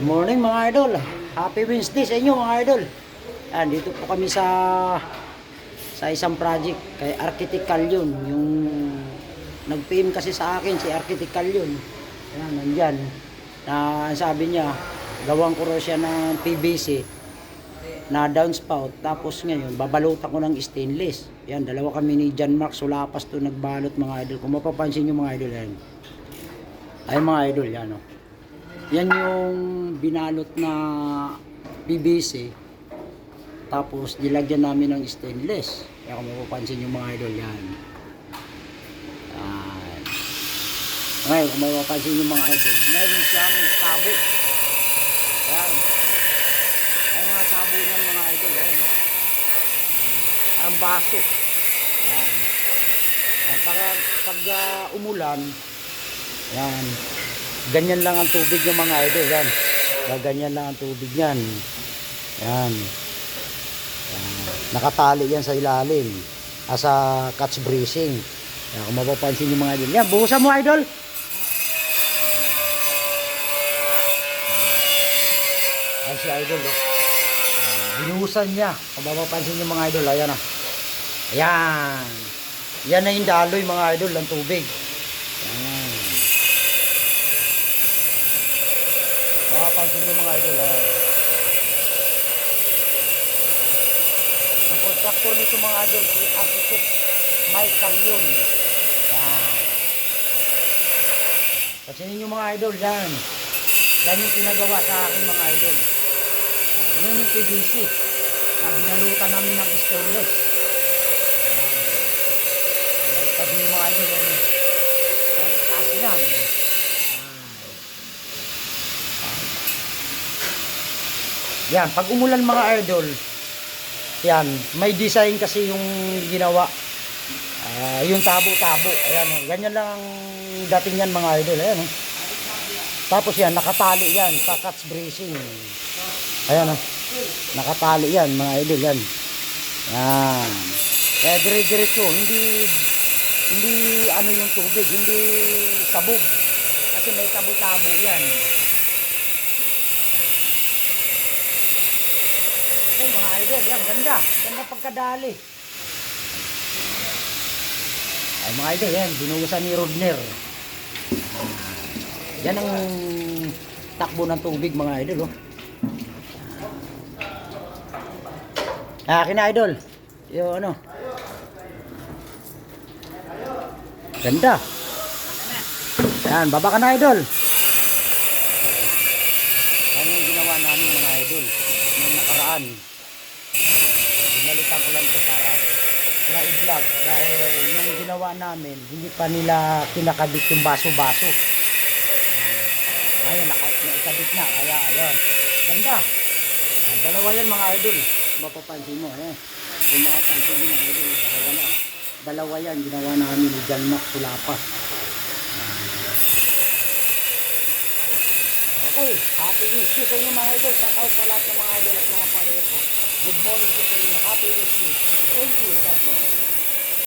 Good morning mga idol. Happy Wednesday sa inyo mga idol. Ayan, dito po kami sa sa isang project kay Architect yun. Yung nag-PM kasi sa akin si Architect yun. Ayan, nandyan. Na sabi niya, gawang ko siya ng PVC na downspout. Tapos ngayon, babalutan ko ng stainless. Yan, dalawa kami ni John Mark Sulapas to nagbalot mga idol. Kung mapapansin nyo mga idol, yan. Ay mga idol, yan o. Yan yung binalot na PVC. Tapos nilagyan namin ng stainless. Kaya kung mapapansin yung mga idol yan. Yan. Ngayon, kung mapapansin yung mga idol, meron siyang tabo. Yan. Ay mga tabo ng mga idol. Yan. Parang baso. Yan. Yan. Pag, pag ah, umulan, yan. Ganyan lang ang tubig ng mga idol. Yan. Ganyan lang ang tubig yan. Yan. Yan. Nakatali yan sa ilalim. Asa catch bracing. Yan, kung mapapansin yung mga idol. Yan, buhusan mo idol. Ayan si idol. Oh. Binuhusan niya. Kung mapapansin yung mga idol. Ayan ah. Ayan. Yan na yung daloy mga idol ng tubig. Yan. Makapansin niyo mga idol. Oh. Ang contractor nito mga idol, si Architect Michael yun. Yan. Pansinin niyo mga idol, yan. Yan yung pinagawa sa akin mga idol. Yan, yun yung PVC na binalutan namin ng stainless. Yan. Pansinin niyo mga idol, yan. Yan, taas yan. Pag umulan mga idol, yan, may design kasi yung ginawa. Ah, yung tabo-tabo. Ayan, oh. ganyan lang ang dating yan mga idol. Ayan, oh. Tapos yan, nakatali yan catch bracing. Ayan, oh. nakatali yan mga idol yan. Yan. Kaya dire-diretso, hindi hindi ano yung tubig, hindi sabog. Kasi may tabo-tabo yan. Ay, mga idol, yan, ganda. Ganda pagkadali. Ay, mga idol, yan, binuhusan ni Rodner. Yan ang takbo ng tubig, mga idol, oh. Ah, akin na, idol. Yung ano. Ganda. Yan, baba ka na, idol. Yan yung ginawa namin, mga idol. Nung nakaraan. Binalitan ko lang ito para na-vlog dahil yung ginawa namin, hindi pa nila kinakabit yung baso-baso. Ayun, naka, naikabit na. Kaya, ayun. Ganda. Dalawa yan mga idol. Mapapansin mo, eh. Kung mapapansin mo mga idol, dalawa. Dalawa yan, ginawa namin ni Mac Sulapas. Okay, happy Wednesday sa inyo mga idol. Shout out sa lahat ng mga idol at mga follower ko. Good morning po sa inyo. Happy Wednesday. Thank you. God bless.